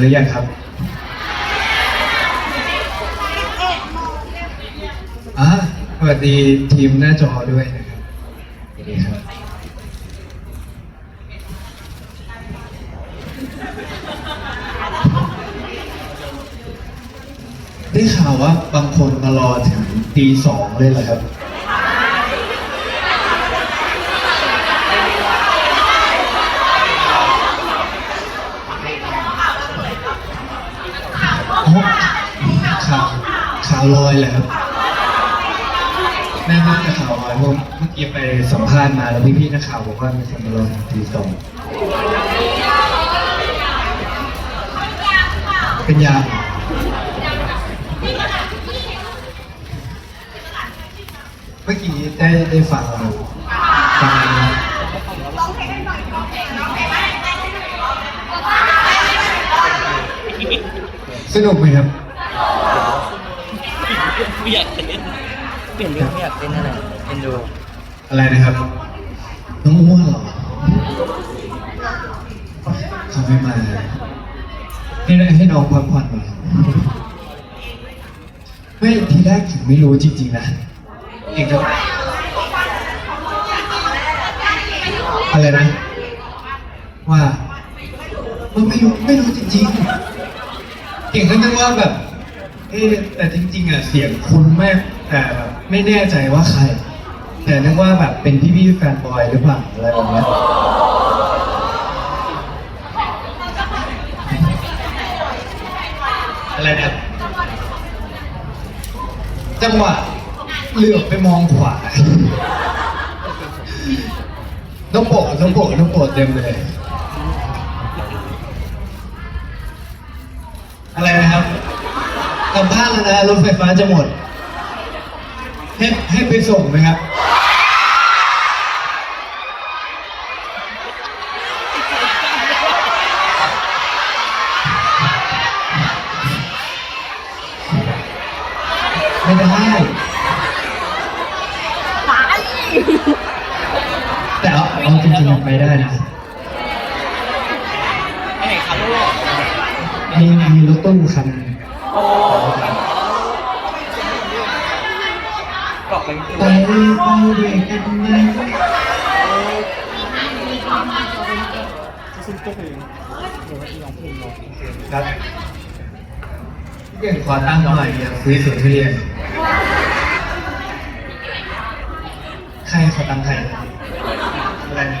หรือยังครับอะสวัสดีทีมหน้าจอด้วยนะครับสวัสดีครับ ได้ข่าวว่าบางคนมารอถึงตีสองเลยเหรอครับาวลอยแหละครับแม่น่าจะข่าวลอยเพราะเมื่อกี้ไปสัมภาษณ์มาแล้วพี่ๆนักข่าวบอกว่ามีคนมารอถึงตีสองเป็นยาเมื่อกี้ได้ได้ฟังเราฟังสนุกไหมครับ อยากเต้นเปลี่ยนเรื่องไม่อยากเต้นอะไรเอ็นดูอะไรนะครับ น้องอ้วนเหรอเขาไม่มาให้ให้น้องพักผ่อนหน่อยไม่ทีแรกผมไม่รู้จริง ๆ นะเอกก็อะไรนะ ว่าไม่รู้ไม่รู้จริงๆเก่งก็นึกว่าแบบ เอ๊ะแต่จริงๆอะเสียงคุ้นมากแต่แบบไม่แน่ใจว่าใคร แต่นึกว่าแบบเป็นพี่ๆแฟนบอยหรือเปล่าอะไรแบบเนี้ยอะไรนะจังหวะเหลือบไปมองขวา น้องโปะน้องโปะน้องโปะเต็มเลย สัมภาษณ์แล้วนะรถไฟฟ้าจะหมด ให้ให้ไปส่งไหมครับ ไม่ได้ แต่เอาเอาจริงๆไปได้นะไม่ไหนครับลูกมีมีรถตู้คันหนึ่ง โอ้ กรอกไปไปไปด้วยกันไหมครับเก่งขอตั้งหน่อยอยากคุยสวนทุเรียนใครขอตั้งใครอะไรนะ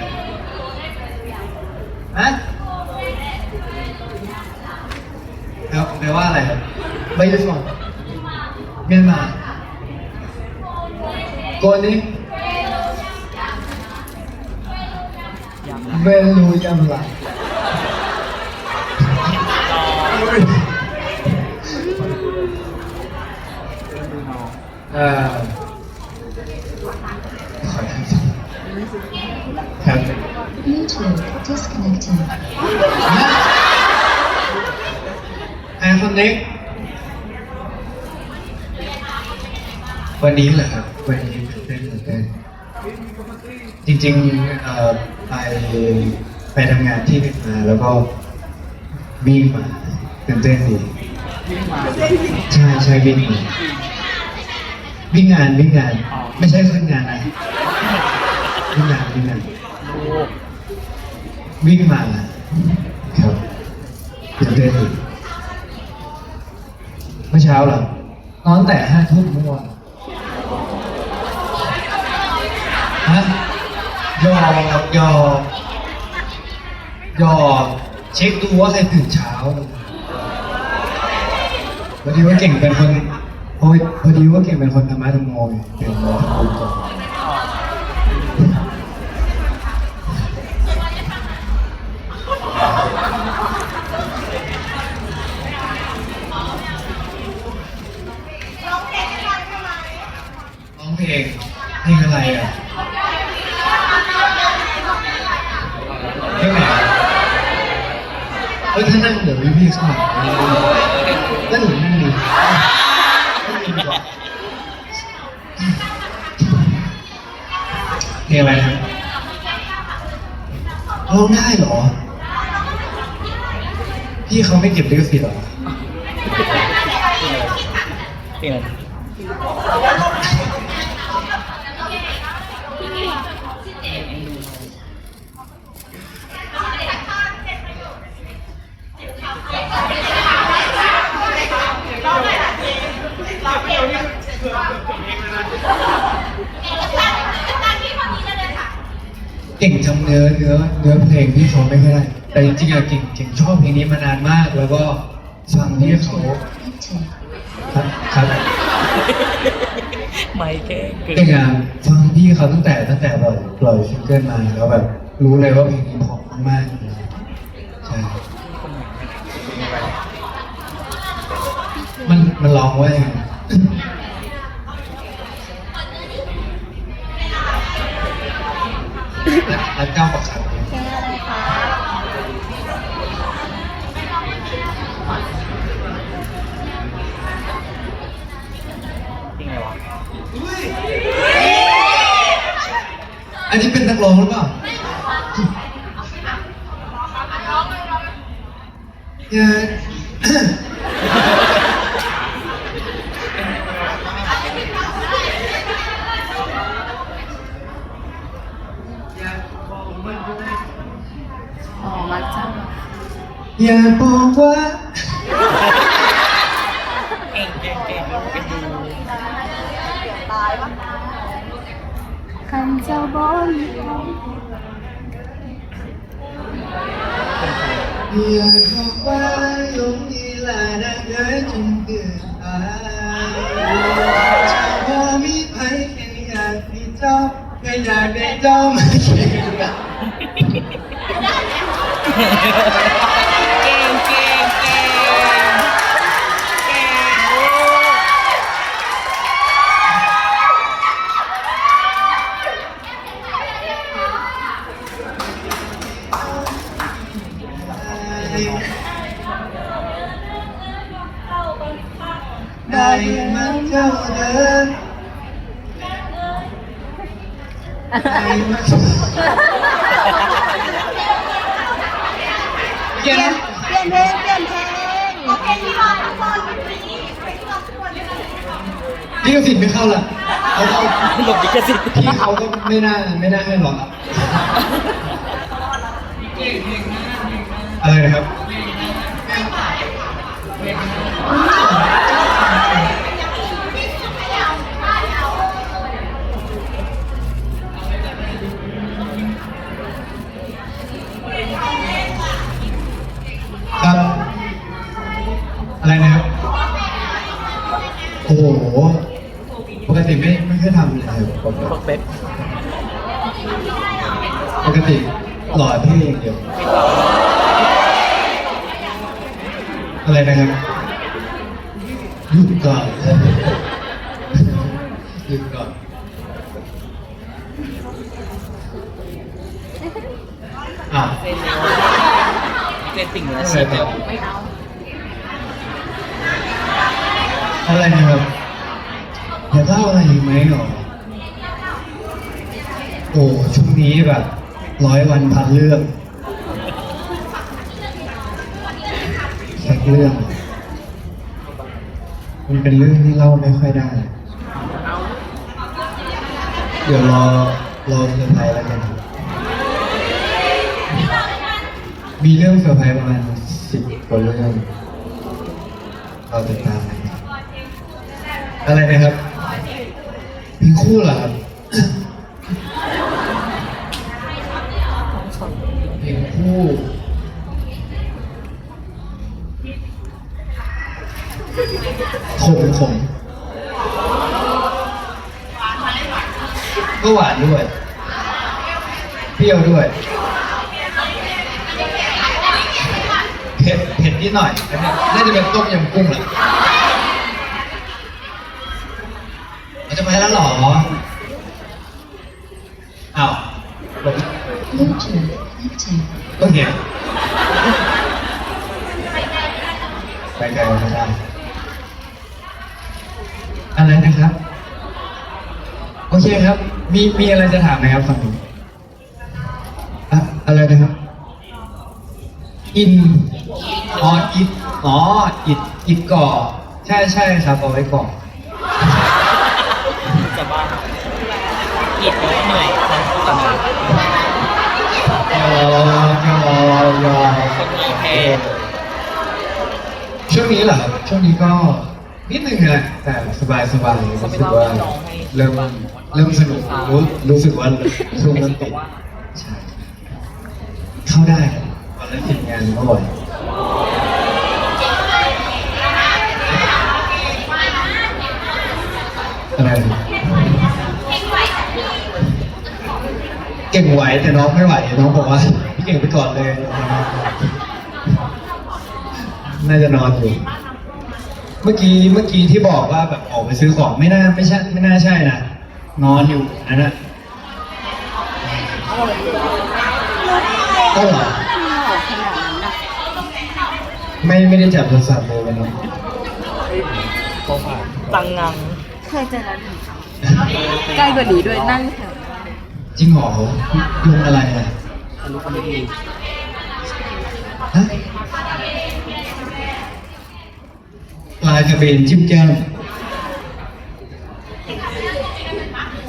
ฮะแล้วแปลว่าอะไรไม่ได้สอนเมียนมา โกนี้เวลูยังไงเอ่อขอโทษครับ Bluetooth disconnected. แอร์คอนเน็กวันนี้เหรอครับวันนี้ ตื่นเต้นตื่นเต้นจริงๆเอ่อไปไปทำงานที่หนึ่งมาแล้วก็วิ่งมาตื่นเต้นดีใช่ใช่วิ่งมาวิ่งงานวิ่งงาน ไม่ใช่ขึ้นงานนะวิ่งงานวิ่งงานวิ่งมาครับตื่นเต้นดีเมื่อเช้าเหรอนอนแต่ห้าทุ่มเมื่อวาน ฮะหยอกหยอกหยอกเช็คดูว่าใครตื่นเช้าพอดีว่าเก่งเป็นคนโอ้ยพอดีว่าเก่งเป็นคนธรรมะธรรมโมไงเป็นคนทำบุญก่อนร้องเพลงเพลงอะไรอะ นั่งเดี๋ยวพี่ๆเข้ามาแล้วหนูนั่งดีนั่งดีกว่าเพลงอะไรครับร้องได้เหรอ พี่เขาไม่เก็บลิขสิทธิ์หรอ เก่งจำเนื้อเนื้อเนื้อเพลงที่เขาไม่ค่อยได้แต่จริงๆอะเก่งเก่งชอบเพลงนี้มานานมาก แล้วก็ฟังที่เขา Connected. ครับครับไม่แค่เกินเก่งอะฟังพี่เขาตั้งแต่ตั้งแต่ปล่อยปล่อยซิงเกิลมาแล้วแบบรู้เลยว่าเพลงนี้เพราะมากๆเลยใช่มันมันร้องว่ายังไง คันเจ้าบอลอย่าบอกว่าลงนี้ลาดังเดินจนเกินไปจะว่ามีใครแค่อยากมีเจ้าแค่อยากได้เจ้ามาเคียงกัน เก่งเก่งเก่งเก่งลูก ได้มันเจ้าเดินได้มันเปลี่ยนเพลงเปลี่ยนเพลงโอเคที่มาทุกคนนี่ก็สิทธิ์ไม่เข้าล่ะเขาเอาหลบดิกสิทธิ์พี่เขาก็ไม่น่าไม่น่าให้หรอก อะไรนะครับ โอ้โห ปก ติไม่ไม่เคยทำเลยครับปกติพวกเป๊ปปกติหล่อพี่อย่างเดียวอะไรนะครับหยุดก่อนหยุดก่อนอะเส้นเร็วเส้นติ่งเหนืออะไรสิบต่อไม่เอาอะไรนะครับ อยากเล่าอะไรอีกไหมหรอ โอ้ช่วงนี้แบบร้อยวันพันเรื่องสักเรื่อง มันเป็นเรื่องที่เล่าไม่ค่อยได้ เดี๋ยวรอรอเซอร์ไพรส์แล้วกัน มีเรื่องเซอร์ไพรส์ประมาณสิบกว่าเรื่องเราติดตามนะครับอะไรนะครับ มีคู่เหรอครับเพลงคู่ ขมขมก็หวานด้วย เปรี้ยวด้วย เผ็ดเผ็ดนิดหน่อยอันเนี้ยน่าจะเป็นต้มยำกุ้งแหละ เราจะไปแล้วหรออ้าวลง Bluetooth connected. ก็เห็นไปไกลไม่ได้อะไรนะครับ โอเคครับ มีมีอะไรจะถามไหมครับฝั่งนี้อะอะไรนะครับอินอ๋ออิดอ๋ออิดอิดก่อ ใช่ใช่ครับเอาไว้ก่อ จะบ้า อิดเหนื่อยต่อมายอยอยโอเคช่วงนี้เหรอครับช่วงนี้ก็นิดนึงนะแต่สบายสบายรู้สึกว่าเริ่มเริ่มสนุกรู้รู้สึกว่าช่วงเริ่มติดใช่เข้าได้วันแรกติดงานก็บ่อยอะไรนะ ก่งไหวแต่น้องไม่ไหว น้องบอกว่าพี่เก่งไปก่อนเลย น่าจะนอนอยู่ เมื่อกี้เมื่อกี้ที่บอกว่าแบบออกไปซื้อของไม่น่าไม่ใช่ไม่น่าใช่นะนอนอยู่นั่นนะก็เหรอไม่ไม่ได้จับโทรศัพท์เลยวันนี้ตังงังเคยเจอแล้วหนึ่งใกล้กว่านี้ด้วยนั่งแถว จริงเหรอยุงอะไรอะรู้คนดีฮะปลายกระเบนจิ้มแก้ม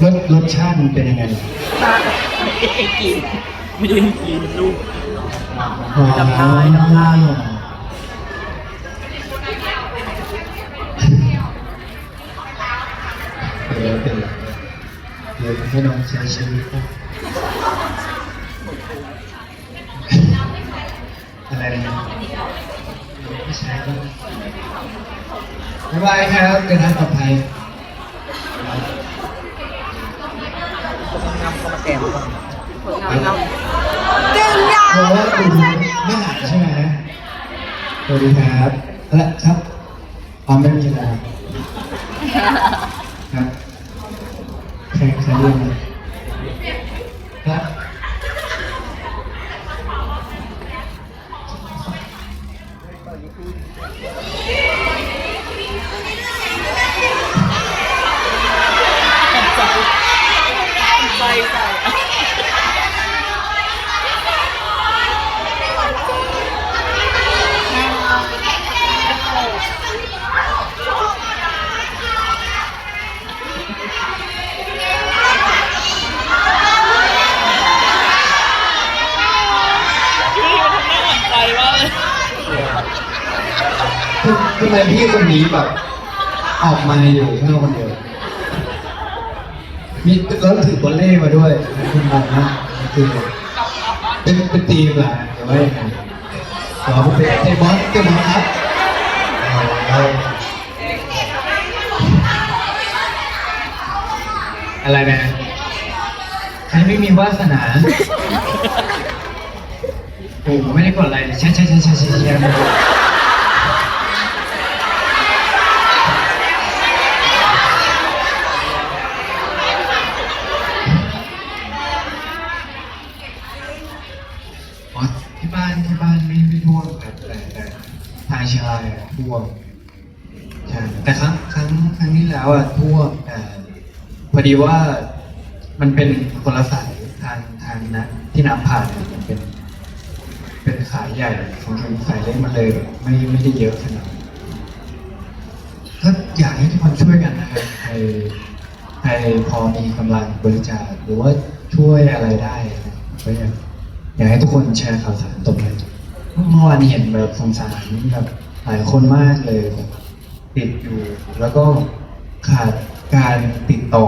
รสรสชาติมันเป็นยังไงไม่ได้กินไม่ได้กินลูกอ๋อน้ำลายน้ำลายเดี๋ยวเดี๋ยว เดี๋ยวให้น้องใช้ชีวิตนะอะไรนะไม่ใช่ก็บ๊ายบายครับเดินทางปลอดภัยงำเข้ามาแซมก่อนงามเพราะว่าคุณไม่หายใช่ไหมสวัสดีครับและครับอ๋อไม่มีแล้วครับ ใออกมาอยู่ข้างนอกคนเดียวมีแล้วถือบอลเล่มาด้วยคุณมองนะคือเป็นเป็นทีมเหรอหรือว่ายังไงขอเป็นเตะบอลเตะบอลครับเอาอะไรนะใครไม่มีวาสนาโอ้ผมไม่ได้กดอะไรใช่ใช่ใช่ใช่ใช่ใช่อ๋อที่บ้านที่บ้านไม่ไม่ท่วมครับแต่แต่ทางเชียงรายอะท่วมใช่แต่ครั้งครั้งครั้งที่แล้วอะท่วมแต่พ อดีว่ามันเป็นคนละสายทางทางนะที่น้ำผ่านเนี่ยมันเป็น เป็นขายใหญ่ของทางสายเล็กมาเลยแบบไม่ไม่ได้เยอะขนาดนั้นก็อยากให้ทุกคนช่วยกันนะครับใครใครพอมีกำลังบริจาคหรือว่าช่วยอะไรได้นะก็อยากอยากให้ทุกคนแชร์ข่าวสารตรงนี้เมื่อวานเห็นแบบสงสารแบบหลายคนมากเลยแบบติดอยู่ แล้วก็ขาด การติดต่อ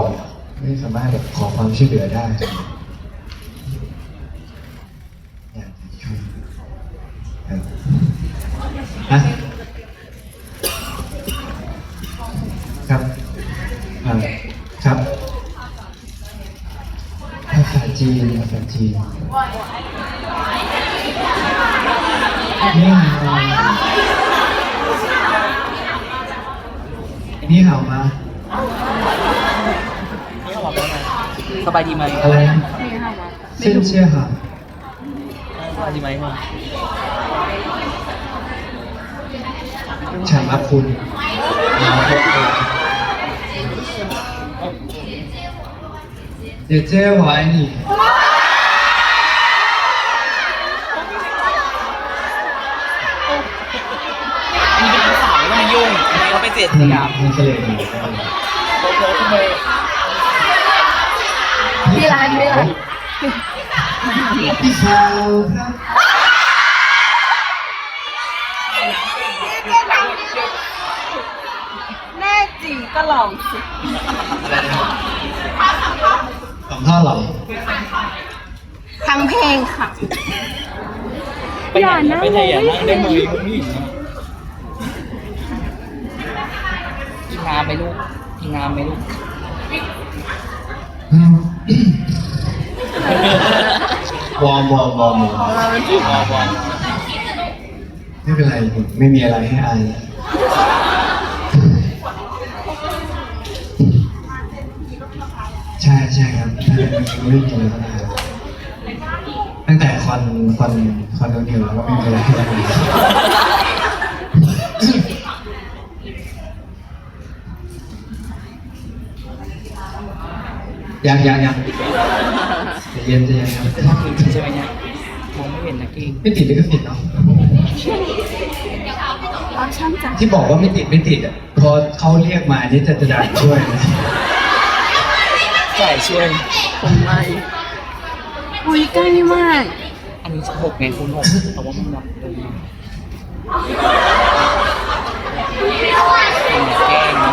ไม่สามารถแบบขอความช่วยเหลือได้อยากจะช่วยครับฮะครับอ่าครับภาษาจีนภาษาจีนหาวนี่หาวมา นี่เขาบอกว่าไง สบายดีไหมอะไรนะเช่นเชี่ยหะสบายดีไหมมาฉันรักคุณเจเจหวายนี่มีเป็นสาวแวมันยุ่งทำไเขาไปเสียดสีอะ มันเฉลย พี่สาวครับแน่จริงก็ลองสิอะไรนะครับสองท่าเหรอทั้งเพลงค่ะไปไหนไปไหนอย่านั่งได้ไหมคุณผู้หญิงอะกินน้ำไหมลูกกินน้ำไหมลูก อืมวอร์มวอร์มวอร์มวอร์มบอลบอลไม่เป็นไรไม่มีอะไรให้อายใช่ใช่ครับใช่ไม่มีอะไรก็ได้ตั้งแต่คอนคอนคอนโดนิวแล้วก็ไม่มีอะไรให้อายยังยังยัง เย็นใจเย็นครับใช่ไหมเนี่ยมองไม่เห็นนะกิ้งไม่ติดลิขสิทธิ์เนาะรักช่างจังที่บอกว่าไม่ติดไม่ติดอะพอเขาเรียกมานี่จะจะดังช่วยนะใช่ชื่อผมไม่อุ้ยใกล้มาก อันนี้หกไงคูณหกแต่ว่ามันแบบตรงนี้แกล้งนะ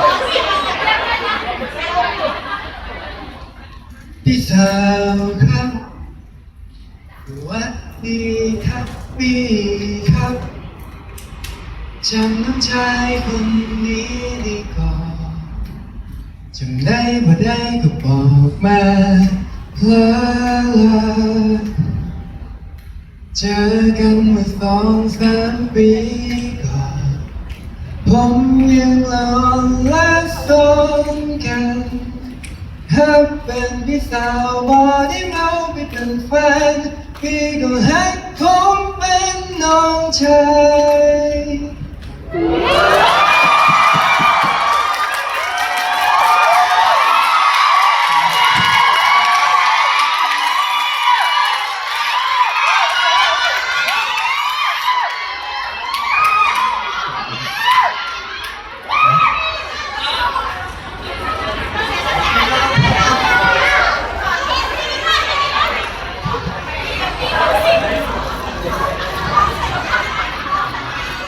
พี่สาวครับสวัสดีครับพี่ครับจำน้องชายคนนี้ได้ก่อนจำได้บ่ได้ก็บอกมาเพลอเจอกันเมื่อสองสามปีก่อนผมยังหลอ เป็นพี่สาวบอกได้เราไปเป็นแฟนพี่ก็ให้ผมเป็นน้องชาย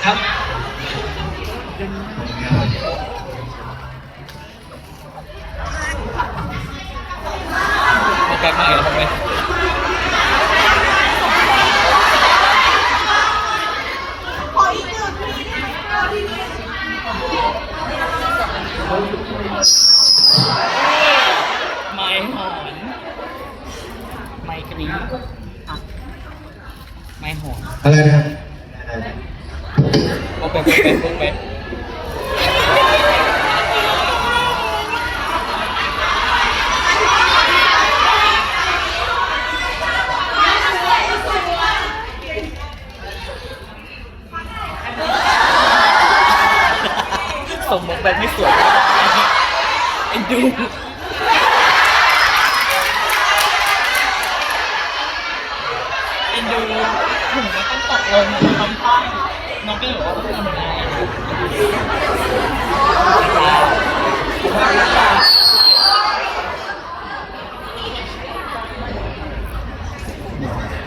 ครับผมครับแกล้งมาอีกแล้วทำไมขออีกหนึ่งทีนะทีนี้ไม่หอนไม่กรี๊ดอะไม่หอนอะไรนะครับโอ เคโอเคโอเคส่งมุกแบบไม่สวยเอ็นดูเอ็นดูถึงมันต้องตกลงมันต้อง น้องก็เลยบอกว่าต้องทำอะไร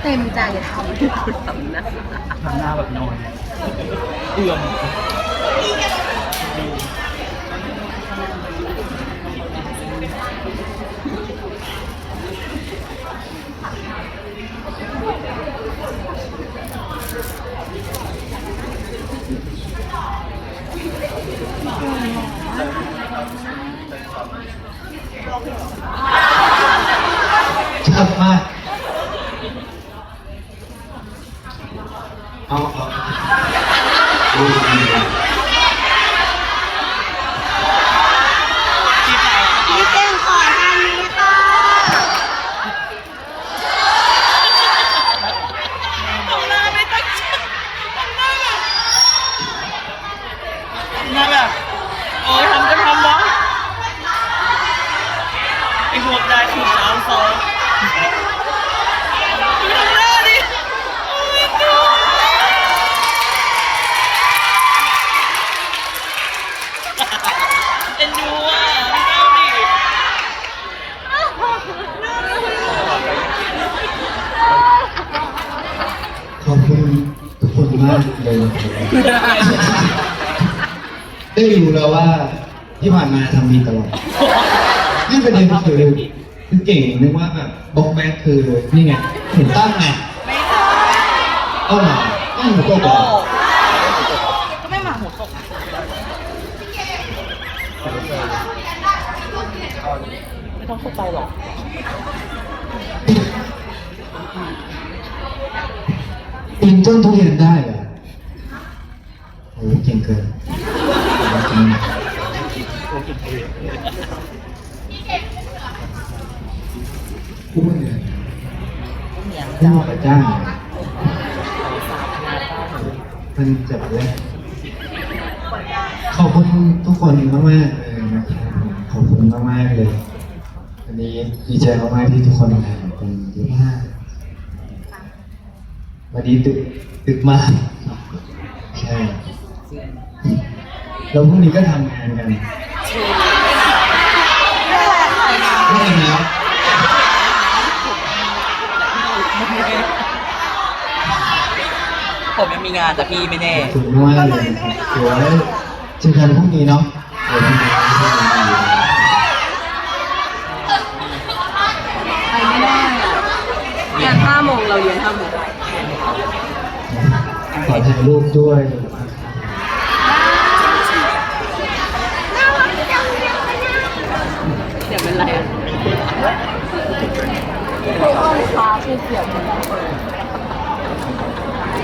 เต็มใจทำทุกคนทำนะ ทำหน้าแบบนอนเอื่อม ชอบมาเอาเอาดูดี ที่ไป พี่เก่งขอทางนี้ค่ะของเราไม่ต้องของเราแบบ เลย ได้รู้แล้วว่าที่ผ่านมาทำดีตลอดนี่ประเด็นคือคือ เก่งนึกว่าแบบบล็อกแบ็คคือนี่ไงเห็นตั้งไงไม่ใช่เอ้ามาตั้งหัวโตก่อนก็ไม่หมาหัวตกไม่ต้องเข้าใจหรอกปีนต้นทุเรียนได้เหรอโอ้โหเก่งเกินจริงพูดเลย เนี่ยไม่เหมาะกับจ้างมันจับแรกขอบคุณทุกคนมากๆเลยนะครับขอบคุณมากๆเลยวันนี้ดีใจมากๆที่ทุกคนมาเป็นดีมากวันนี้ตึกตึกมากใช่แล้วพรุ่งนี้ก็ทำงานกันไม่ทำแล้ว ผมยังมีงานแต่พี่ไม่แน่ขอบคุณมากเลยนะครับเดี๋ยวไว้เจอกันพรุ่งนี้เนาะเดี๋ยวพรุ่งนี้เจอกันอีกไปไม่ได้อะงานห้าโมงเราเรียนห้าโมงขอถ่ายรูปด้วยเดี๋ยวเป็นไรอะ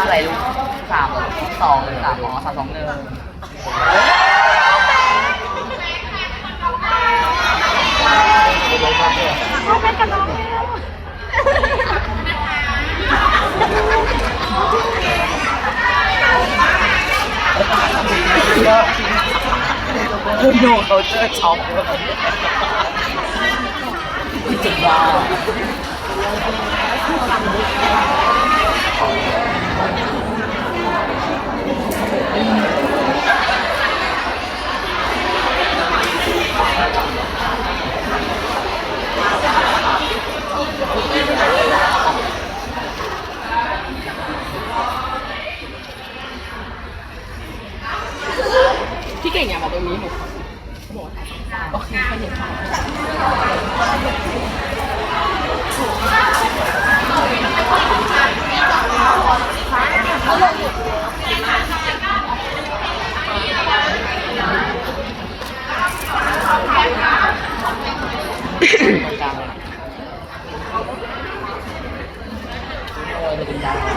อะไรลูกสามสองสามอ๋อสามสองหนึ่งคุณโนเขาเจอช็อปเลยจุดว้า วพี่เก่งอย่ามาตรงนี้หนูเขาบอกว่าถ่ายสองสามโอเคเขาเห็นถ่าย ตรงกลางเลยเออจะเป็นยาว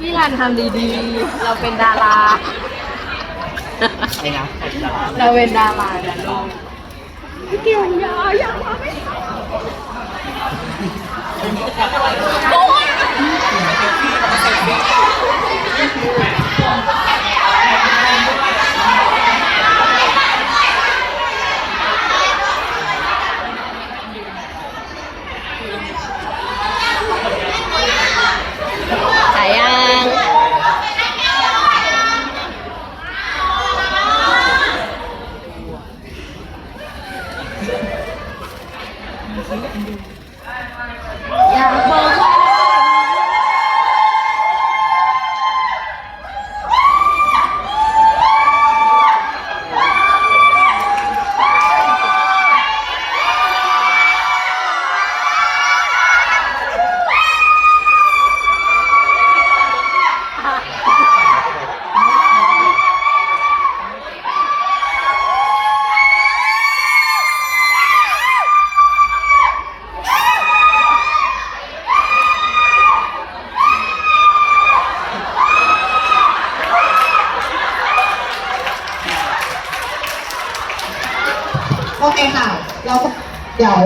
พี่รัน ทำดีๆ เราเป็นดารา อะไรนะเราเป็นดารานะลูกพี่เก่งอย่าอย่ามาไม่ถ่ายยัง อยากบอกว่า ค่ะ เราก็เดี๋ยว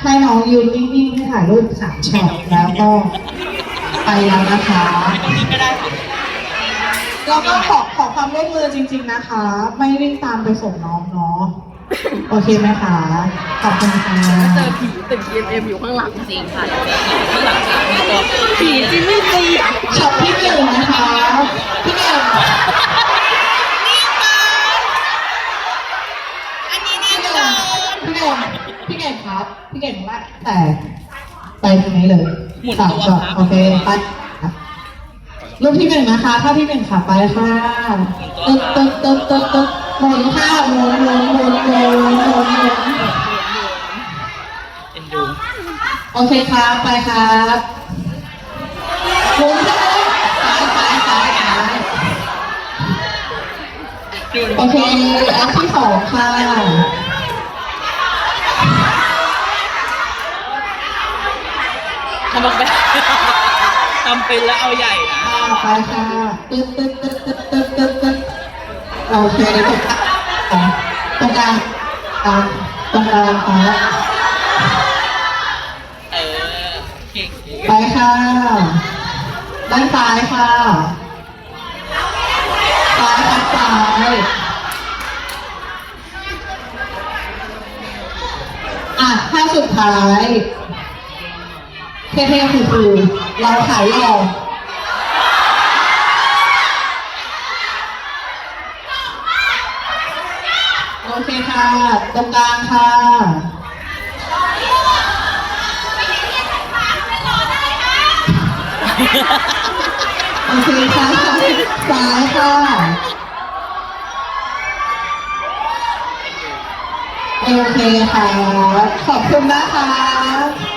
ให้น้องยืนนิ่งๆให้ถ่าย รูปสามช็อตแล้วก็ไปแล้วนะคะ ก็ได้ค่ะแล้วก็ขอขอความร่วมมือจริง ๆนะคะ ไม่วิ่งตามไปส่งน้องเนาะโอเคไหมคะขอบคุณค่ะเจอผีตึก EMM อยู่ข้างหลังจริงค่ะเดี๋ยวเจอผีข้างหลังจริงมีตัวผีจิมมี่จีช็อตที่หนึ่งนะคะพี่เก่งอันนี้นี่พี่เลเก่งยพี่เก่งพี่เก่งครับ พี่เก่งว่าแต่ ไปตรงนี้เลยหมุนสามตัวช็อตครับโอเคไปรูปที่หนึ่งนะคะถ้าที่หนึ่งค่ะไปค่ะตึ๊บตึ๊บตึ๊บตึ๊บตึ๊บหมุนค่ะหมุนหมุนหมุนหมุนหมุนหมุนเอ็นดูโอเคครับไปครับหมุนไปเลยซ้ายซ้ายซ้ายซ้ายดูโอเคอันที่สองค่ะ ทำแบบทำเป็นแล้วเอาใหญ่นะอ่าไปค่ะตึ๊ดตึ๊ดตึ๊ดตึ๊ดตึ๊ดตึ๊ดตึ๊ดโอเคตรงกลางตรงกลางอ่าตรงกลางค่ะเออเก่งเก่งไปค่ะด้านซ้ายค่ะซ้ายค่ะซ้ายอะท่าสุดท้าย เท่ๆคือๆเราขายหล่อโอเคค่ะ ตรงกลางค่ะโอเคค่ะซ้ายค่ะโอเคค่ะ ขอบคุณนะคะ